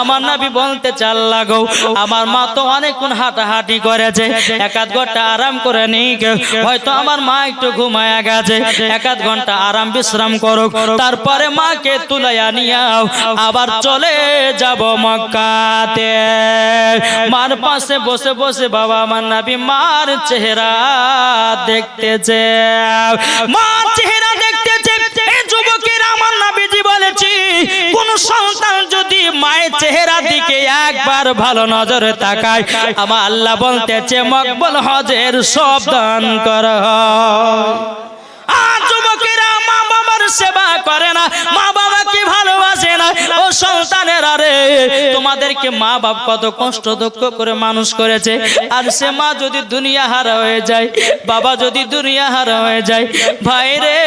আমার নাবি বলতে চাল লাগো। আমার মা তো অনেকক্ষণ হাঁটাহাঁটি করেছে। এক আধ ঘণ্টা আরাম করে নেই হয়তো আমার মা একটু ঘুমায়া গেছে। এক আধ ঘণ্টা আরাম বিশ্রাম করো। তারপরে মাকে তুলাইয়া নিয়াও। আবার চলে যাব মক্কাতে। মার পাশে বসে বসে বাবা আমার নাবি মার চেহারা দেখতেছে। মার চেহারা দেখতেছে এই যদি মায়ের চেহারা দিকে একবার ভালো নজরে তাকায়, আমার আল্লাহ বলতেছে, মকবল হজের সব দান কর তোমাদেরকে মা বাপ কত কষ্ট দুঃখ করে মানুষ করেছে। আর সে মা যদি দুনিয়া হারা হয়ে যায়, বাবা যদি দুনিয়া হারা হয়ে যায়, ভাই রে,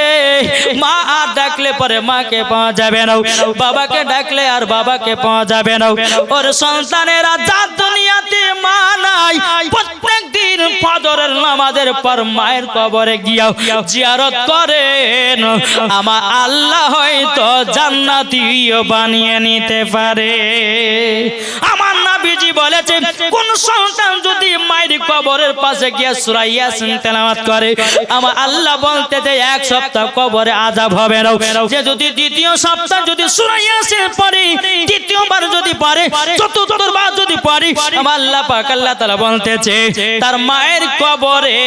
মা আর ডাকলে পরে মাকে পাওয়া যাবে না। বাবাকে ডাকলে আর বাবাকে পাওয়া যাবে না। ওর সন্তানেরা যা দুনিয়াতে মা নাই প্রত্যেক দিন পর মায়ের কবরে গিয়াও করেন। আমার আল্লাহ হয়তো জান্নাতিও বানিয়ে নিতে পারে। আমার নাবিজি বলেছে কোন সন্তান যদি মায়ের কবরের পাশে গিয়ে সূরা ইয়াসিন করে, আমার আল্লাহ বলতে যে এক সপ্তাহ কবরে আযাব হবে না। যে যদি দ্বিতীয় সপ্তাহ যদি সূরা ইয়াসিন পড়ে, তৃতীয়বার যদি চতুর্থবার যদি আমার আল্লাহ পাক আল্লাহ তাআলা বলতেছে, তার মায়ের কবরে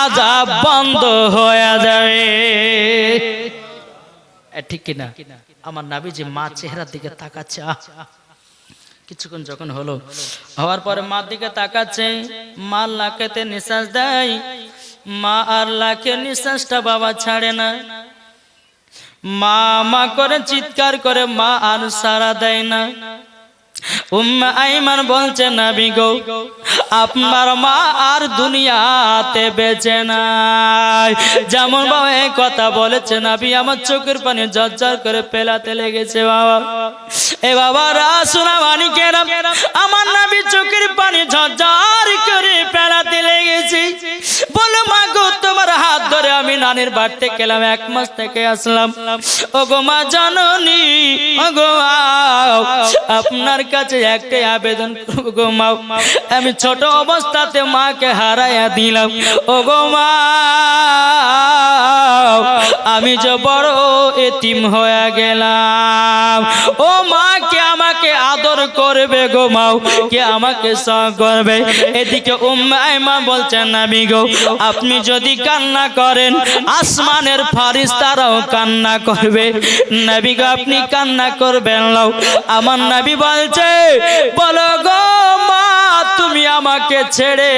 আযাব বন্ধ হয়ে যাবে ঠিক কিনা? আমার নাবি যে মা চেহারার দিকে তাকাচ্ছে কিছুক্ষণ যখন হলো, হওয়ার পরে মার দিকে তাকাচ্ছে, মা লাকেতে নিঃশ্বাস দেয়। মা আর লাখের নিঃশ্বাসটা বাবা ছাড়ে না। মা মা করে চিৎকার করে মা আর সারা দেয় না। উম্মা আইমান বলছে, নবী গো, আপনার মা আর দুনিয়াতে বেঁচে নাই। যেমন বাবা এই কথা বলেছে, নবী আমার চোখের পানি জর্জর করে পেলাতে লেগেছে বাবা। এ বাবা রাসুনা মানিকেরা আমার নবী চোখের পানি ঝরঝর করে পেলাতে লেগেছে। বলো মা গো, তোমার হাত ধরে আমি নানির বাড়তে গেলাম, এক মাস থেকে আসলাম। ও গো মা জননী ও গো আপনার কাছে একটাই আবেদন গো মা। আমি ছোট অবস্থাতে মাকে হারাইয়া দিলাম। ও গো মা, আমি যে বড় এতিম হয়ে গেলাম। ও মা, কে আমাকে আদর করবে গো মাও কে আমাকে সহ করবে? এদিকে উম্মাইমা বলছেন, নাবি গো, আপনি যদি কান্না করেন আসমানের ফারিস্তারাও কান্না করবে। নবী গো আপনি কান্না করবেন লাও আমার নবী বলছে বলো গো মা তুমি আমাকে ছেড়ে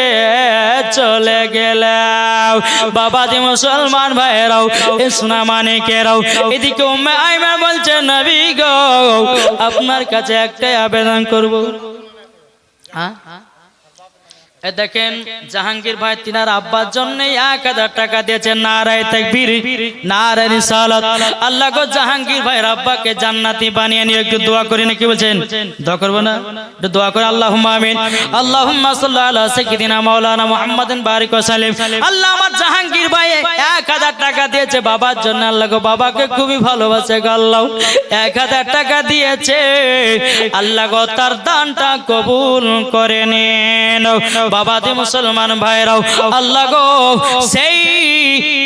চলে গেলাও। বাবা যে মুসলমান ভাইরাও এ সোনা মানিকেরাও এদিকে উম্মে আইমা বলছে নবী গো আপনার কাছে একটাই আবেদন করব। হ্যাঁ? দেখেন, জাহাঙ্গীর ভাই তিনার আব্বার জন্য এক হাজার টাকা দিয়েছেন নারায় তাকবীর, নারায় রিসালাত। আল্লাহ গো, জাহাঙ্গীর ভাই আব্বাকে জান্নাতি বানিয়ে নিয়ে একটু দোয়া করি না কি বলছেন? দোয়া করব না? একটু দোয়া করে, আল্লাহুম্মা আমিন। বারিক আল্লাহ আমার জাহাঙ্গীর ভাই এক হাজার টাকা দিয়েছে বাবার জন্য। আল্লাহ গো, বাবাকে খুবই ভালোবাসে গো আল্লাহ। এক হাজার টাকা দিয়েছে। আল্লাহ গো, তার দানটা কবুল করে নেন। বাবা দি মুসলমান ভাইরাও, আল্লাহ গো, সেই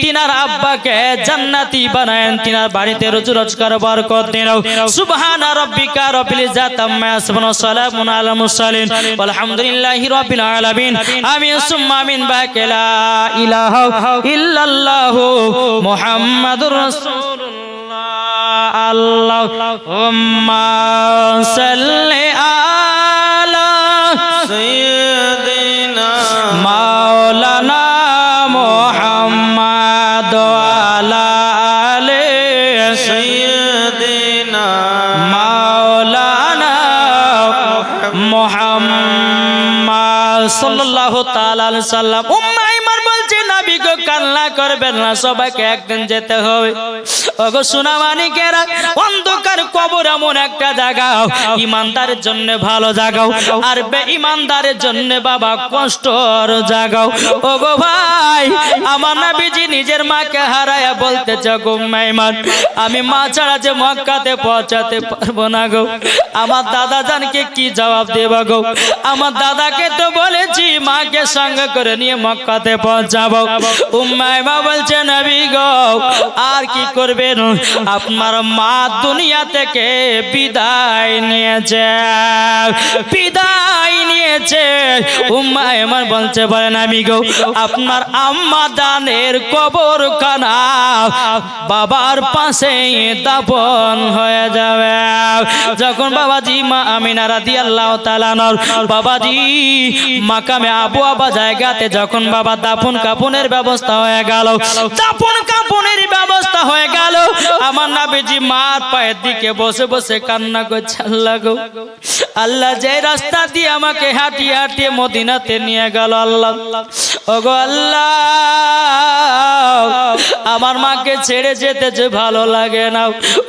তিনার আব্বাকে জান্নাতি বানায়েন, তিনার বাড়িতে রোজ রোজগার বরকত দিন সুবহান রাব্বিকা রব্বিল ইজ্জাতি আম্মা ইয়াসিফুন সালামুন আলাল মুরসালিন। আলহামদুলিল্লাহি রাব্বিল আলামিন। আমিন, সুম্মা আমিন বাকেলা ইলাহা ইল্লাল্লাহ মুহাম্মাদুর রাসূলুল্লাহ। আল্লাহুম্মা সাল্লি আলা সাইয়্যিদ সাল্লাল্লাহু তাআলা সাল্লাম করবেন না, সবাইকে একদিন যেতে হবে। ওগো সোনা মানিকেরা অন্ধকার কবর এমন একটা জায়গা। ইমানদারের জন্য ভালো জাগাও, আর বে ইমানদারের জন্য বাবা কষ্টর জাগাও। ও গো ভাই, আমার নবীজি নিজের মাকে হারায়া বলতে গো মেহমান, আমি মা ছাড়া যে মক্কাতে পৌঁছাতে পারব না গো। আমার দাদা জানকে কি জবাব দেব গো? আমার দাদাকে তো বলেছি, মাকে সঙ্গে করে নিয়ে মক্কাতে পৌঁছাবো। উম্মাই মা বলছে, নবী গো, আর কি করবেন আপনার মা দুনিয়া থেকে বিদায় নিয়েছে। বিদায় নিয়েছে। উম্মাই আমার বলছে বলেন আমি গো, আপনার আম্মা দানের কবর কানা বাবার পাশে দাপন হয়ে যাবে। যখন বাবাজি মা আমিনা রাদি আল্লাহ তালানর বাবাজি মাকামে আবু আবা জায়গাতে যখন বাবা দাপন কাপনের ব্যবস্থা হয়ে গেল দাপন কাপনের ব্যবস্থা হয়ে গেল, আমার নাবিজি মার পায়ের দিকে বসে বসে কান্না করছে, আল্লাহ গো। আল্লাহ যে রাস্তা দিয়ে আমাকে হাঁটিয়ে হাঁটিয়ে মদিনাতে নিয়ে গেল আল্লাহ। ওগো আল্লাহ, আমার মাকে ছেড়ে যেতে যে ভালো লাগে না।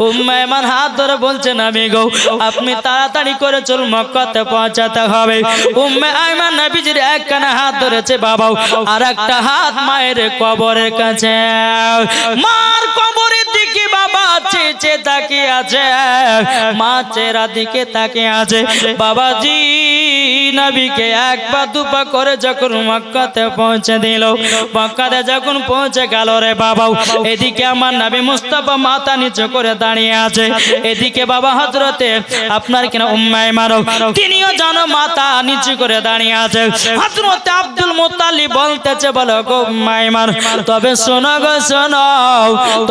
উম্মা এমন হাত ধরে বলছেন আমি গো, আপনি তাড়াতাড়ি করে চল মক্কাতে পৌঁছাতে হবে। উম্মে আইমান নবীজির একখানা হাত ধরেছে বাবাও আর একটা হাত মায়ের কবরের কাছে। মার কবরের দিকে বাবা চেয়ে তাকিয়ে আছে। মা চেরা দিকে তাকিয়ে আছে। বাবাজি নবীকে এক পা দুপা করে যখন মক্কাতে পৌঁছে দিল, মক্কাতে যখন পৌঁছে গেল রে বাবাও এদিকে আমার নবী মুস্তাফা মাথা নিচু করে দাঁড়িয়ে আছে। এদিকে বাবা হজরতে আপনার কিনা উম্মাই মারো তিনিও জানো মাথা নিচু করে দাঁড়িয়ে আছে। হজরতে আব্দুল মুতালি বলতেছে, বলো গো উম্মাই মার তবে শোনো গো, শোনো,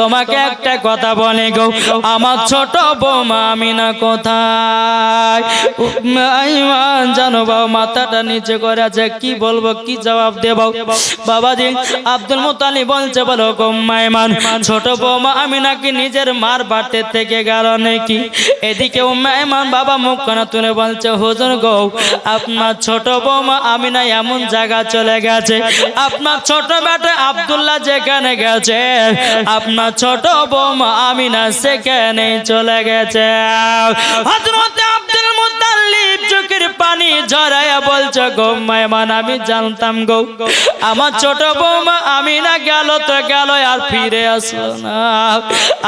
তোমাকে একটা কথা বলে গো, আমার ছোট বৌমা আমিনা কোথায়? উম্মাই মান জানো বাবা মাথাটা নিচে করে আছে কি বলব, কি জবাব দেব? বাবাজি আব্দুল মুতালি বলছে, বলো, গো মাইমান, ছোট বৌমা, আমি নাকি নিজের মার বাড়তে থেকে গেল নাকি? এদিকে মেহমান বাবা মুখ কানা তুলে বলছে, হুজুর গো, আপনার ছোট বৌমা আমি না এমন জায়গা চলে গেছে। আপনার ছোট বেটা আব্দুল্লাহ যেখানে গেছে, আপনার ছোট বৌমা আমি না সেখানে চলে গেছে। হযরতে আব্দুল মুতাল্লিব চোখের পানি ঝরাইয়া বলছে, গো মেহমান, আমি জানতাম গো, আমার ছোট বৌমা আমি না গেল তো গেল আর ফিরে আসলো না।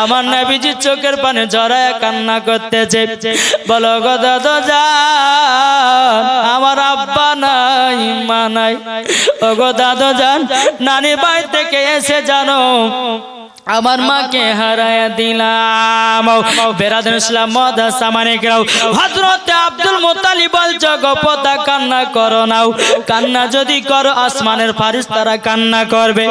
আমার নবীজি চোখের পানি ঝরাইয়া কান্না করতেছে। বলো, গো দাদা আমার আব্বা নাই, মা ও গো দাদা যান নানি বাড়ি থেকে এসে জানো আমার মাকে হারায়া দিলাম। বেরাদুল ইসলাম মদা সামানে গেও হযরত আব্দুল মুত্তালিব বলছো গোপতা কান্না করো নাও। কান্না যদি করো আসমানের ফারিস্তারা কান্না করবে।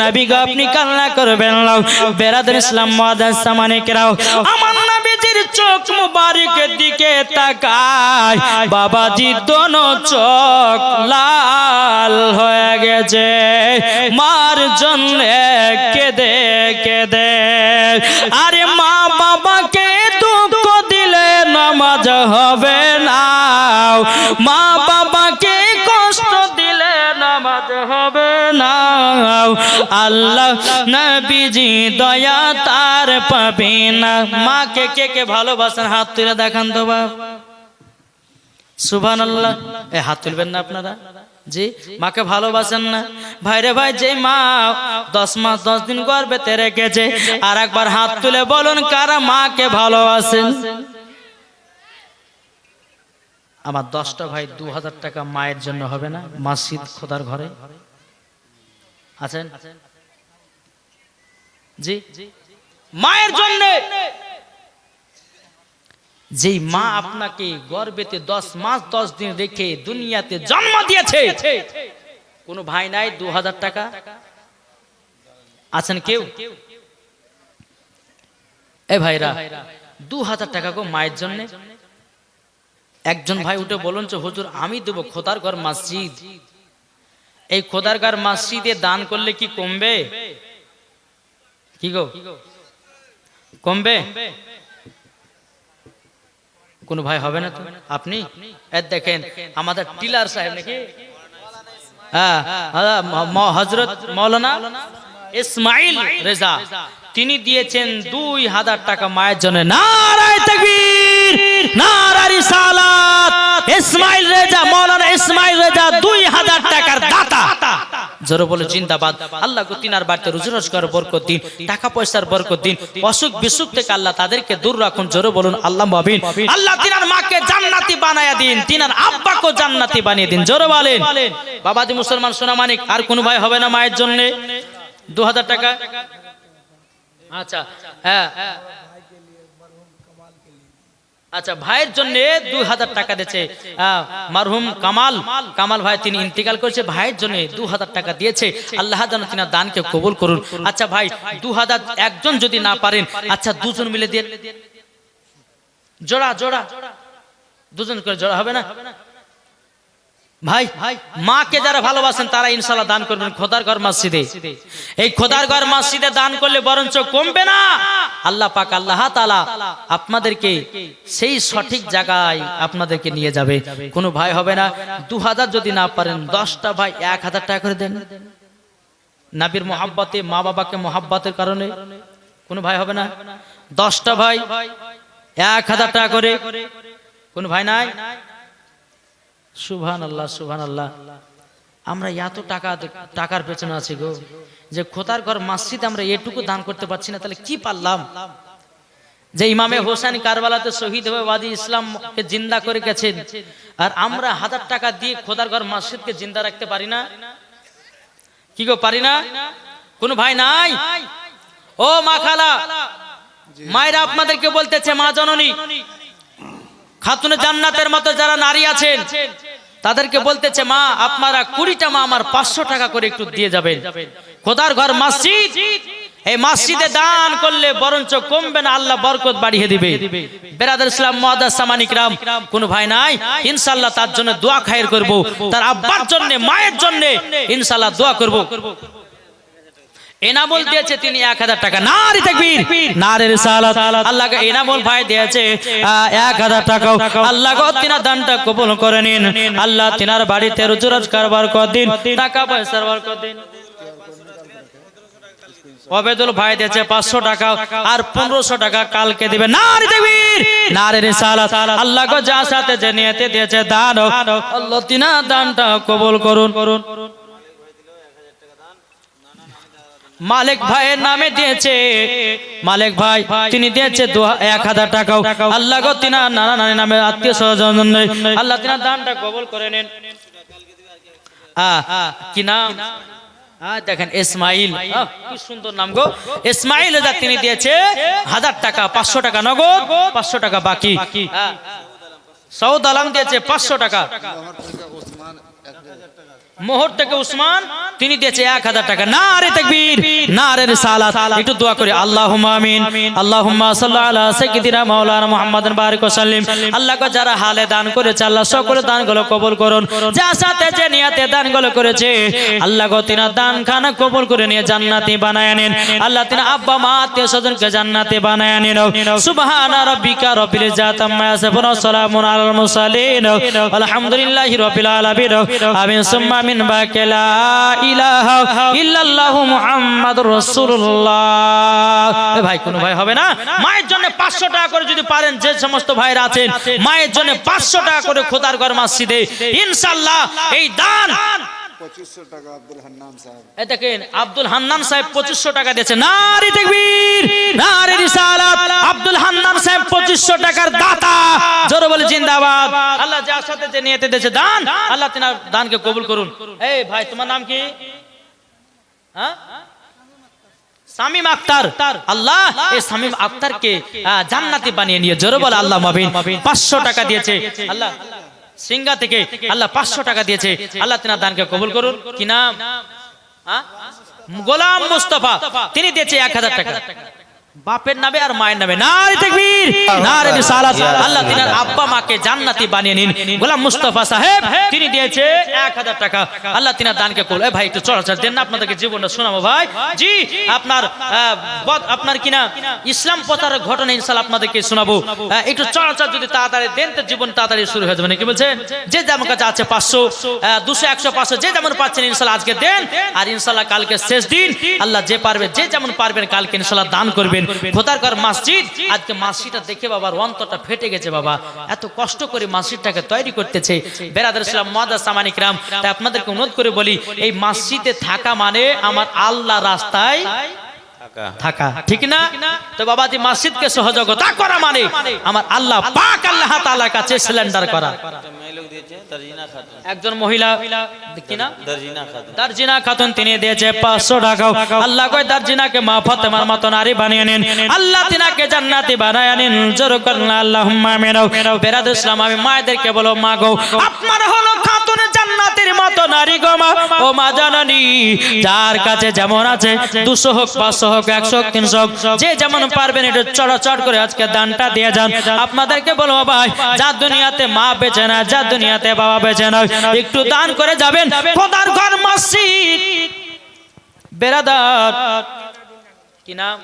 নবী গো আপনি কান্না করবেন নাও। বেরাদুল ইসলাম মদা সামানে গেও আমার নবীজির চোখ মুবারকের দিকে তাকায়। বাবাজি দোনো চোখ লাল হয়ে গেছে। মার জন্য কেঁদে কেঁদে। আরে মা বাবাকে দুঃখ দিলে নামাজ হবে না। মা বাবাকে কষ্ট দিলে নামাজ হবে না। আল্লাহ নবীজি দয়া তার পাবে না। মাকে কে কে ভালোবাসেন? হাত তুলে দেখান তো বাপ। সুভান আল্লাহ এ, হাত তুলবেন না আপনারা? জি? মাকে ভালোবাসেন না। ভাইরে ভাই, যে মা দশ মাস, দশ দিন গর্ভেতে রেখেছে আর একবার হাত তুলে বলুন, কারা মাকে ভালোবাসেন? আমার দশটা ভাই দু হাজার টাকা মায়ের জন্য হবে না মাসিদ খোদার ঘরে। আছেন? জি? মায়ের জন্য! যেই মা আপনাকে গর্বেতে দশ মাস, দশ দিন রেখে দুনিয়াতে জন্ম দিয়েছে। কোন ভাই নাই দু হাজার টাকা? আছেন কেউ? এ ভাইরা দু হাজার টাকা গো মায়ের জন্য? একজন ভাই উঠে বলুন যে হুজুর আমি দেবো খোদার ঘর মসজিদ। এই খোদার ঘর মসজিদে দান করলে কি কমবে? কি গো? কমবে? কোন ভাই হবে না তো? আপনি? দেখেন আমাদের টিলার সাহেব নাকি? হ্যাঁ হজরত মৌলানা ইসমাইল রেজা। তিনি দিয়েছেন দুই হাজার টাকা মায়ের জন্য। নারায় তাকবীর নারা রিসালাত ইসমাইল রেজা, মৌলানা ইসমাইল রেজা, দুই হাজার টাকার দাতা। জোরে বলে, জিন্দাবাদ। আল্লাহ গো, তিনার বাড়িতে রুজি রোজগার বরকত দিন, টাকা পয়সার বরকত দিন, অসুখ বিসুখ থেকে আল্লাহ তাদেরকে দূর রাখুন। জোরে বলুন, আল্লাহ মাবিন আল্লাহ তিনার মাকে জান্নাতি বানায়া দিন, তিনার আব্বাকে জান্নাতি বানিয়ে দিন। জোরে বলেন। বাবাজি মুসলমান সোনা মানিক, আর কোন ভাই হবে না মায়ের জন্য? দু হাজার টাকা? আচ্ছা হ্যাঁ। আচ্ছা ভাইয়ের জন্য দুই হাজার টাকা দিয়েছে। মারহুম কামাল। কামাল ভাই, তিনি ইন্তিকাল করেছে, ভাইয়ের জন্য দু হাজার টাকা দিয়েছে। আল্লাহ যেন তিনি দানকে কবুল করুন। আচ্ছা ভাই দু হাজার একজন যদি না পারেন আচ্ছা দুজন মিলে দিয়ে জোড়া জোড়া। দুজন করে জোড়া হবে না? ভাই, মাকে যারা ভালোবাসেন তারা ইনশাল্লাহ দান করবেন খোদার ঘর মসজিদে। এই খোদার ঘর মসজিদে দান করলে বরঞ্চ কমবে না। আল্লাহ পাক আল্লাহ তালা আপনাদেরকে সেই সঠিক জায়গায় আপনাদেরকে নিয়ে যাবে। কোনো ভাই হবে না। দু হাজার যদি না পারেন, দশটা ভাই এক হাজার টাকা করে দেন। নাবির মোহাব্বতে, মা বাবাকে মোহাব্বতের কারণে কোনো ভাই হবে না। দশটা ভাই এক হাজার টাকা করে। কোন ভাই নাই? সুভান আল্লাহ সুভান আল্লাহ আমরা এত টাকা টাকার পেছনে আছি গো যে খোতার ঘর মসজিদ আমরা এটুকু দান করতে পারছি না তাহলে কি পারলাম? যে ইমামে হোসেন কারবালাতে শহীদ হয়ে বাদী ইসলামকে জিন্দা করে গেছেন আর আমরা হাজার টাকা দিয়ে খোদার ঘর মসজিদকে জিন্দা রাখতে পারি না? কি গো পারি না? কোন ভাই নাই? ও মা খালা মায়েরা আপনাদেরকে বলতেছে মা জননী খাতুনে জান্নাতের মতো যারা নারী আছেন, তাদেরকে বলতেছে, মা, আপনারা কুড়িটা মা আমার পাঁচশো টাকা করে একটু দিয়ে যাবেন। খোদার ঘর মসজিদ, এই মসজিদে দান করলে বরঞ্চ কমবে না, আল্লাহ বরকত বাড়িয়ে দিবে। বেরাদার ইসলাম মহাদাস সামানিকরাম কোন ভাই নাই ইনশাল্লাহ তার জন্য দোয়া খায়ের করব। তার আব্বার জন্য, মায়ের জন্য ইনশাল্লাহ দোয়া করব। এনামুল দিয়েছে তিনি এক হাজার টাকা। নারী তাকবীর। নারী রিসালাত আল্লাহকে এনামুল ভাই দিয়েছে। এক হাজার টাকা আল্লাহ গো তিনার দানটা কবুল করে নিন। আল্লাহ তিনার বাড়িতে রুজি রোজগার বার কর দিন। টাকা পয়সার বার কর দিন। অবেদুল ভাই দিয়েছে পাঁচশো টাকা আর পনেরোশো টাকা কালকে দিবে। নারী তাকবীর। নারী রিসালাত আল্লাহ গো যা সাথে যে নিয়েতে দিয়েছে দান আল্লাহ দানটা কবুল করুন করুন। মালিক ভাইয়ের নামে দিয়েছে। মালিক ভাই, তিনি দিয়েছে এক হাজার টাকাও। আল্লাহ গো, তিনা নানা নানি নামে আত্মীয় স্বজন আল্লাহ তিনার দানটা কবল করে নেন। কি নাম? দেখেন, ইসমাইল। কি সুন্দর নাম গো। ইসমাইল তিনি দিয়েছে, হাজার টাকা, পাঁচশো টাকা নগদ, পাঁচশো টাকা বাকি। সৌদ আলম দিয়েছে পাঁচশো টাকা। মোহর থেকে উসমান? তিনি দিয়েছে এক হাজার টাকা। না রে তকবীর না রে রিসালাত। একটু দোয়া করি। আল্লাহুম্মা আমিন। আল্লাহুম্মা সাল্লি আলা সাইয়্যিদিনা মাওলানা মুহাম্মাদিন বারিক ওয়া সাল্লিম আল্লাহ গো, যারা হালে দান করেছে, আল্লাহ সকল দানগুলো কবুল করুন। যা সাথে, যে নিয়াতে দানগুলো করেছে, আল্লাহ গো, তিনা দান খানা কবুল করে নিয়ে জান্নাতি বানায় নেন আল্লাহ তিনা আব্বা, মা, আত্মীয় স্বজনকে জান্নাতে বানায় নেন সুবহানা রাব্বিকা রব্বিল ইজ্জাতি আম্মা ইয়াসিফুন ওয়া সালামুন আলাল মুরসালিন। আলহামদুলিল্লাহি রাব্বিল আলামিন। আমিন। সুম্মা মিন বাকি লা ইলাহা ইল্লাল্লাহু মুহাম্মাদুর রাসূলুল্লাহ। এ ভাই, কোন ভাই হবে না? মায়ের জন্য 500 টাকা করে যদি পারেন, যে সমস্ত ভাইরা আছেন, মায়ের জন্য 500 টাকা করে খোদার ঘর মসজিদে, ইনশাআল্লাহ এই দান পঁচিশশো টাকা আব্দুল আল্লাহ কবুল করুন। এই ভাই, তোমার নাম কি? হ্যাঁ? সামিম আক্তার। আল্লাহ, এই সামিম জান্নাতি বানিয়ে নিয়ে, জোরে বলে, আল্লাহ পাঁচশো টাকা দিয়েছে। আল্লাহ সিঙ্গা থেকে আল্লাহ পাঁচশো টাকা দিয়েছে। আল্লাহ তিনার দানকে কবুল করুন। কি নাম? হ্যাঁ? গোলাম মুস্তফা। তিনি দিয়েছে এক হাজার টাকা। বাপের নামে আর মায়ের নামে। নারে তাকবীর নারে রিসালাত আল্লাহ তিনার আব্বা মাকে জান্নাতি বানিয়ে নিন। গোলাম মুস্তাফা সাহেব তিনি দিয়েছে 1000 টাকা। আল্লাহ তিনার দানকে কবুল এই ভাই একটু চলাচল দেন না আপনাদেরকে জীবনটা শোনাবো ভাই। জি আপনার আপনার কিনা ইসলাম প্রচারের ঘটনা ইনশাআল্লাহ আপনাদেরকে শোনাবো। একটু চলাচল যদি তাড়াতাড়ি দেন তো জীবন তাড়াতাড়ি শুরু হয়ে যাবে। নাকি বলছেন যে যেমন কাছে আছে পাঁচশো দুশো একশো পাঁচশো যে যেমন পাচ্ছেন ইনশাল্লাহ আজকে দেন। আর ইনশাল্লাহ কালকে শেষ দিন। আল্লাহ যে পারবে যে যেমন পারবেন কালকে ইনশাল্লাহ দান করবেন। খোদারকার মসজিদ। আজকে মসজিদটা দেখে বাবার অন্তরটা ফেটে গেছে বাবা। এত কষ্ট করে মসজিদটাকে তৈরি করতেছে। বেরাদার ইসলাম মাদা সামানিক রাম। তাই আপনাদেরকে অনুরোধ করে বলি এই মসজিদে থাকা মানে আমার আল্লাহ রাস্তায় থাকা। ঠিক না? তো বাবাজি মসজিদকে সহযোগিতা করা মানে আমার আল্লাহ পাক আল্লাহ তাআলার কাছে সিলিন্ডার করা। একজন মহিলা দর্জিনা খাতুন। দার্জিনা খাতুন তিনি দিয়েছে পাঁচশো টাকা। আল্লাহ কয় দার্জিনাকে মা ফাতেমার মতো নারী বানিয়ে নিন। আল্লাহ তিনাকে জান্নাতি বানায় নিন। জোর করেন আল্লাহ মেরাও বেরাদ ইসলাম আমি মায়েদেরকে বলো মা গো আপনার হলো খাতুন জান্নাতের মতো নারী গো মা। ও মা জানানি, যার কাছে যেমন আছে দুশো হোক, পাঁচশো হোক, একশো হোক, তিনশো হোক, যে যেমন পারবেন একটু চড়াচড় করে আজকে দানটা দিয়ে যান। আপনাদেরকে বলব ভাই যা দুনিয়াতে মা বেঁচে না যা দুনিয়াতে বাবা বেঁচে না, একটু দান করে যাবেন। খোদার ঘর মসজিদ বেরাদার কি নাম?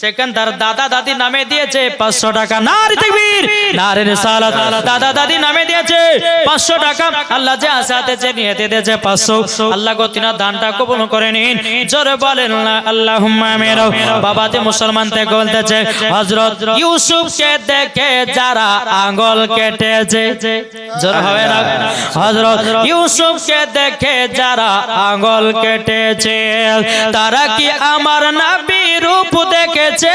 সেকেন্দার দাদা দাদি নামে দিয়েছে পাঁচশো টাকা। নারী দেখবির নারী রিসালাত দাদা দাদি নামে দিয়েছে পাঁচশো টাকা। আল্লাহ যে আসাতে যে নিয়ে দিয়েছে পাঁচশো। আল্লাহ গো তিনা দানটা কবুল করে নিন। জোরে বলেন আল্লাহ মেরো বাবা যে মুসলমান থেকে বলতেছে হজরত ইউসুফকে দেখে যারা আঙ্গল কেটেছে। জোর হবে না? হজরত ইউসুফকে দেখে যারা আঙ্গল কেটেছে। তারা কি আমার নাবি রূপ দেখেছে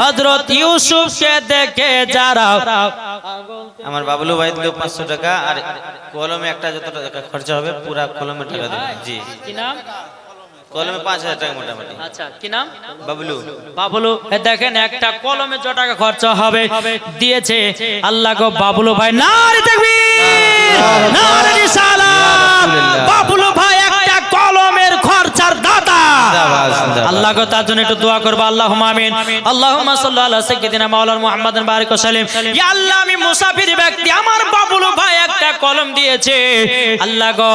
হজরত ইউসুফকে দেখে যারা আমার বাবলু ভাই দিল পাঁচশো টাকা আর কলমে একটা যত টাকা খরচা হবে পুরা কলমে টাকা দেবে। জি। কি নাম? কলমে পাঁচ হাজার টাকা মোটামুটি। আচ্ছা কি নাম? বাবলু। বাবুলু দেখেন একটা কলমে য টাকা খরচা হবে দিয়েছে। আল্লাহ গো বাবুলু ভাই নারে দেখবি নারে রিসালাত বাবুলু ভাই আল্লাহ গো তার জন্য একটু দোয়া করব আল্লাহ আমিন। মাওলানা বারিক ইয়া আল্লাহ আমি মুসাফির ব্যক্তি আমার বাবুলু ভাই একটা কলম দিয়েছে। আল্লাহ গো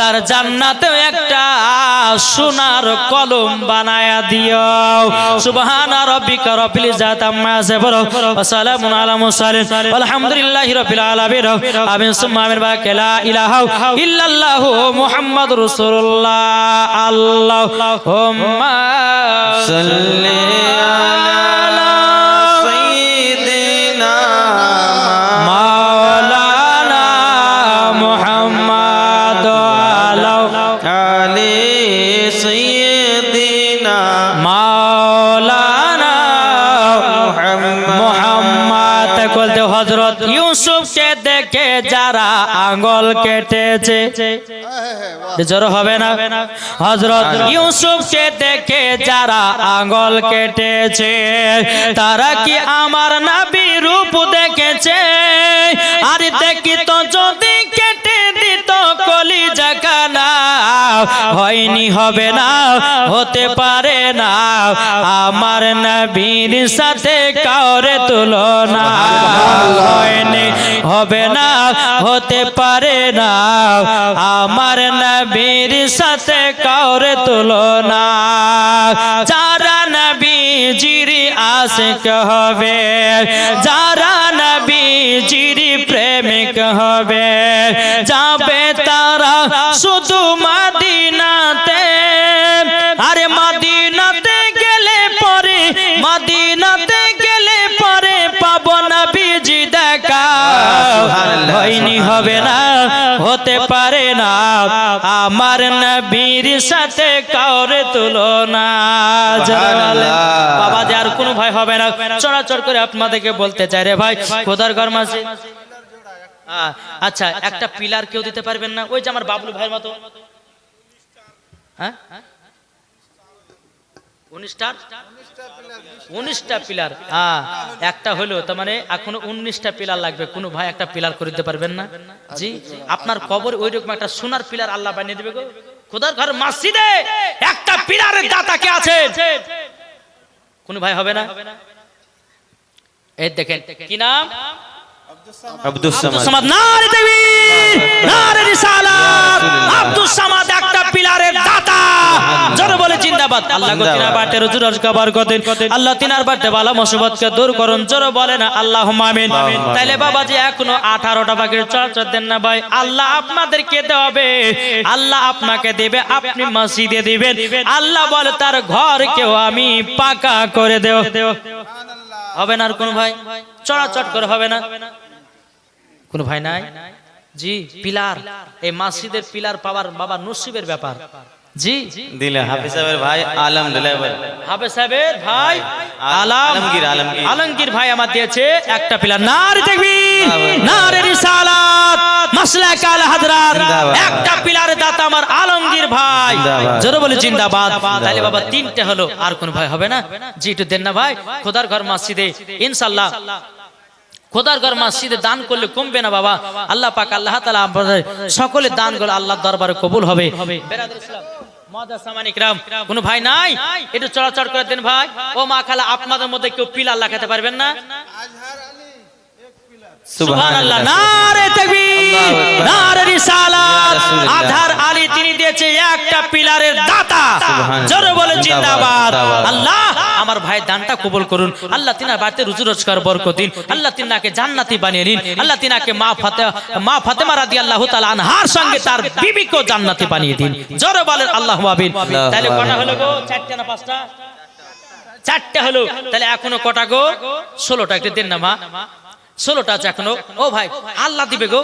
তার জান্নাতেও একটা সোনার কলম বানায়া দিও। সুবহান রাব্বিকা রাব্বিল ইজ্জাতি আম্মা ইয়াসিফুন। ওয়া সালামুন আলা মুরসালিন। আলহামদুলিল্লাহি রাব্বিল আলামিন। আমিন সুম্মা আমিন লা ইলাহা ইল্লাল্লাহু মুহাম্মাদুর রাসূলুল্লাহ। আল্লাহুম্মা সাল্লি আলা যারা আঙ্গল কেটেছে। জোর হবে না? হজরত ইউসুফকে দেখে যারা আঙ্গল কেটেছে তারা কি আমার নাবি রূপ দেখেছে? আর দেখি তো যদি কেটে দিত কলি জাকানা হয়নি হবে না হতে পারে না। আমার নবীর সাথে কাউরে তুলনা। হবে না, হতে পারে না। আমার নবীর সাথে কাউরে তুলনা। যারা নবী জিরি আশিক হবে, যারা নবী জিরি প্রেমিক হবে হয়নি হবে না হতে পারে না। আমার নবীর সাথে কাউরে তুলনা। বাবা যে আর কোনো ভয় হবে না। চড়াচড় করে আপনাদেরকে বলতে চাই রে ভাই খোদার ঘর মাসে আচ্ছা একটা পিলার কেউ দিতে পারবেন না? ওই যে আমার বাবলু ভাইয়ের মতো। হ্যাঁ? উনিশটা? উনিশটা পিলার হ্যাঁ। একটা হলো তার মানে এখনও উনিশটা পিলার লাগবে। কোনো ভাই একটা পিলার করে দিতে পারবেন না? জি? আপনার কবর ওই রকম একটা সোনার পিলার আল্লাহ বানিয়ে দেবে গো। খোদার ঘর মসজিদে একটা পিলারের দাতা কে আছে? কোন ভাই হবে না? এই দেখেন কি নাম? আব্দুল আব্দুল সামাদ সামাদ নারে তাকবীর নারে রিসালাত। আব্দুল সামাদ একটা পিলারের দাতা। জোরে বলে জিন্দাবাদ। আল্লাহ গো তিনার বাটে রুজুর কবার করেন আল্লাহ তিনার বাটে বালা মুসিবতকে দূর করুন। জোরে বলে না আল্লাহুম্মা আমিন। তাইলে এখনও 18টা বাকির চর্চা দেন না ভাই। আল্লাহ আপনাদেরকে দেবে আল্লাহ আপনাকে দেবে আপনি মসজিদে দিবেন। আল্লাহ বলে তার ঘরকেও আমি পাকা করে দেও হবে না আর কোন ভাই? চড়াচট করে হবে না? কোন ভাই নাই? জি পিলার। এই মসজিদের পিলার পাওয়ার বাবা নসিবের ব্যাপার। জি। দিলে হাফিজ সাহেবের ভাই আলম হাবে সাহেবের ভাই আলাম আলমগীর, আলমগীর। আলমগীর ভাই আমার দিয়েছে একটা পিলার। নারে তাকবীর নারে রিসালাত মাসলাক আল হাজরাত একটা পিলারের দাতা আমার আলমগীর ভাই। জোরে বলে জিন্দাবাদ। তাহলে বাবা তিনটে হলো আর কোন ভাই হবে না। জি একটু দেন না ভাই। খোদার ঘর মসজিদে ইনশাআল্লাহ খোদার ঘর মসজিদে দান করলে কমবে না বাবা। আল্লাহ পাক আল্লাহ তাআলা আমাদের সকলে দান করলে আল্লাহর দরবারে কবুল হবে। বেরাদর ইসলাম মহাদাস সামান ইকরাম কোন ভাই নাই? একটু চড়াচড় করে দেন ভাই। ও মা খালা আপনাদের মধ্যে কেউ পিলার লাগাতে পারবেন না? সুবহানাল্লাহ নারে তাকবীর নারে রিসালাত। রাসূলুল্লাহ। আধার আলী তিনি দিয়েছে একটা পিলারের দাতা। জোরে বলে জিন্দাবাদ। আল্লাহ আমার ভাই দানটা কবুল করুন। আল্লাহ তিনার বাড়িতে রুজু রোজগার বরকত দিন। আল্লাহ তিনাকে জান্নাতি বানিয়ে নিন। আল্লাহ তিনাকে মা ফাতে মা ফাতেমা রাদিয়াল্লাহু তাআলা আনহার সঙ্গে তার বিবিকেও জান্নাতি বানিয়ে দিন। জোরে বলেন আল্লাহু আমিন। তাহলে কটা হলো গো? চারটা না পাঁচটা? চারটে হলো। তাহলে এখনও কটা গো? ষোলোটা একটু দেন না মা। ষোলোটা আছে এখনও। ও ভাই আল্লাহ দিবে গো।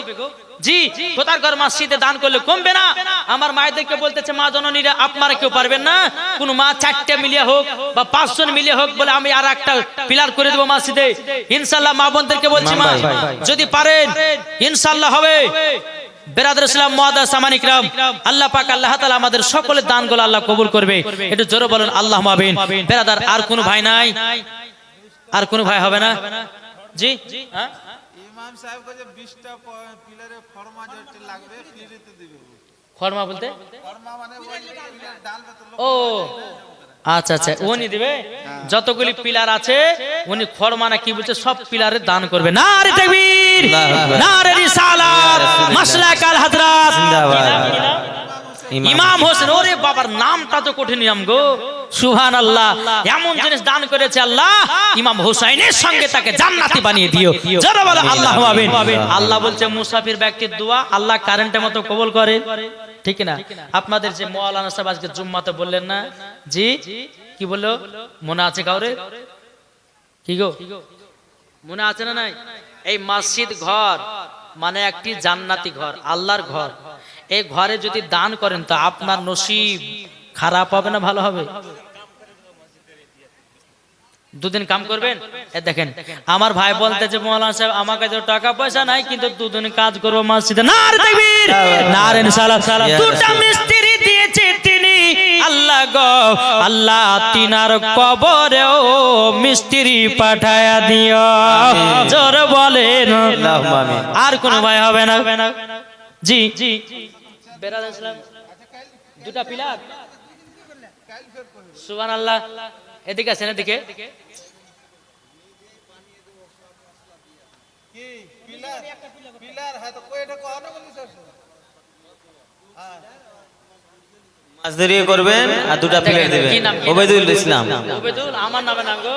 জি কোথার ঘর মসজিদে দান করলে কমবে না। আমার মায়েদেরকে বলতেছে মা জননীরা আপনারা কেউ পারবেন না। কোন মা চারটে মিলিয়ে হোক বা পাঁচজন মিলিয়ে হোক বলে আমি আর একটা পিলার করে দেবো মসজিদে। ইনশাল্লাহ মা বোনদেরকে বলছি মা। যদি পারেন ইনশাল্লাহ হবে। বেরাদর ইসলাম মহাদা সামানিক রাম। আল্লাহ পাক আল্লাহ তাআলা আমাদের সকলের দানগুলো আল্লাহ কবুল করবে। একটু জোরে বলেন আল্লাহ মাবিন বেরাদার আর কোন ভাই নাই? আর কোন ভাই হবে না? জি। হ্যাঁ? ইমাম সাহেব কাছে পিলারে ফর্মা যেটা লাগবে ফ্রিতে দিবে খরমা বলতে? ফর্মা মানে ওই পিলার ডাল ও। আচ্ছা আচ্ছা উনি দিবে? যতগুলি পিলার আছে উনি খরমানা কি বলছে সব পিলারে দান করবে। না রে তাকবীর! আল্লাহু না রে রিসালাত মাসলাক আল হাজরাত! জিন্দাবাদ। ইমাম হোসেন ওরে বাবার নামটা তো কঠিন নাম গো সুহান আল্লাহ এমন জিনিস দান করেছে আল্লাহ। ইমাম হোসাইনের সঙ্গে তাকে জান্নাতি বানিয়ে দিও। যারা বলে আল্লাহ আমিন। আল্লাহ বলছে মুসাফির ব্যক্তির দোয়া আল্লাহ কারেন্টের মতো কবুল করে। ঠিক না? আপনাদের যে মৌলানা সাহেব আজকে জুম্মাতে বললেন না? জি? কি বলল? মনে আছে কাউরে? কি গো? মনে আছে না নাই? এই মসজিদ ঘর মানে একটি জান্নাতি ঘর আল্লাহর ঘর। এই ঘরে যদি দান করেন তো আপনার নসিব। খারাপ হবে না ভালো হবে? দুদিন কাম করবেন? দেখেন আমার ভাই বলতে যে মৌলানা সাহেব আমার কাছে টাকা পয়সা নাই কিন্তু দুদিন কাজ করব মসজিদে। দুটা মিস্ত্রি দিয়েছে তিনি। আল্লাহ গো আল্লাহ তিনার কবরেও মিস্ত্রি পাঠায়া দিও। জোর বলেন। আর কোন ভাই হবে না? জি। জি। দুটা পিলার। সুবান আল্লাহ এদিকে আছেন এদিকে। কি? পিলার? পিলার হ্যাঁ বলিস মাছ ধরিয়ে করবেন আর দুটা প্লেট দেবেন কি নাম, নাম? ওবেদুল ইসলাম। ওবেদুল আমার নামে নাম গো।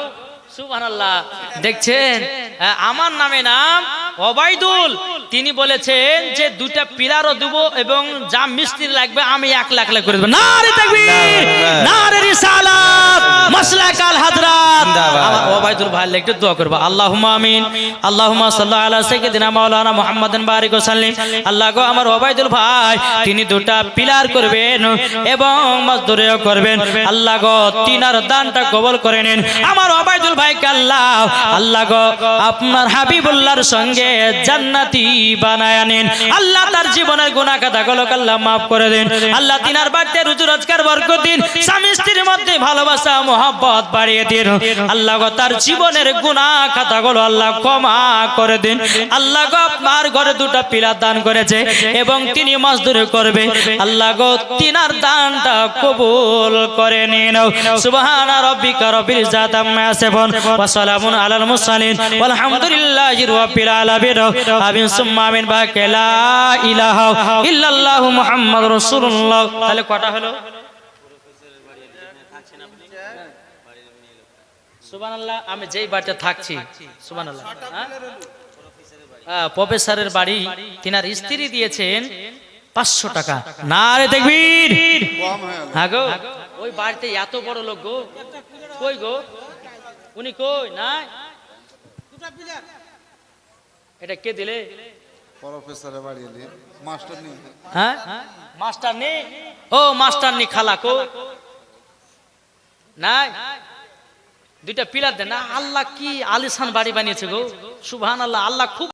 দেখছেন? আমার নামে নাম ওবাইদুল তিনি বলেছেন যে দুটা পিলারও দেব এবং যা মিস্ত্রি লাগবে আমি এক লাখ লাখ করে দেবো। না রে তাকবীর না রে রিসালাত মাসলাক আল হাজরাত আমার ওবাইদুল ভাই একটু দোয়া করব। আল্লাহুম্মা আমিন। আল্লাহুম্মা সাল্লাল্লাহু আলা সাইয়্যিদিনা মাওলানা মুহাম্মাদিন বারিক ওয়া সাল্লিম। আল্লাহ গো আমার ওবাইদুল ভাই তিনি দুটা পিলার করবেন এবং মজদুরিও করবেন। আল্লাহ গো তিনার দানটা কবুল করে নিন। আমার ওবাইদুল ভাইকে আল্লাহ গো, আপনার হাবিবুল্লাহর সঙ্গে জান্নাতি বানায় নেন। আল্লাহ তার জীবনের গুনাহ খাতা গুলো আল্লাহ মাফ করে দেন। আল্লাহ তিনার বাড়িতে রুজু, রোজগার, বরকত দিন। স্বামী স্ত্রীর মধ্যে ভালোবাসা, মোহাব্বত বাড়িয়ে দিন। আল্লাহ গো, তার জীবনের গুনাহ খাতা গুলো আল্লাহ ক্ষমা করে দিন। আল্লাহ গো, আপনার ঘরে দুটো পিলার দান করেছে এবং তিনি মজদুরি করবে। আল্লাহ গো, তিনার দানটা কবুল করে নিন। সুবহান রাব্বিকা রব্বিল ইজ্জাতি আম্মা ওয়া সালামুন আলাল মুরসালিন ওয়ালহামদুলিল্লাহি রাব্বিল আলামিন আমিন সুম্মা আমিন বাকে লা ইলাহা ইল্লাল্লাহু মুহাম্মাদুর রাসূলুল্লাহ তাহলে কটা হলো সুবহানাল্লাহ আমি যেই বাড়িতে থাকছি সুবহানাল্লাহ হ্যাঁ? প্রফেসরের বাড়ি তিনার স্ত্রী দিয়েছেন পাঁচশো টাকা। না রে দেখবির হ্যাঁ ওই বাড়িতে এত বড় লোক গো। কই গো? উনি কই? নাই। এটা কে দিলে? প্রফেসরে বাড়ি মাস্টার নিয়ে হ্যাঁ? মাস্টার নে? ও মাস্টার নি খালা কো নাই। দুইটা পিলার দেন না। আল্লাহ কি আলিশান বাড়ি বানিয়েছে গো? সুবহান আল্লাহ আল্লাহ খুব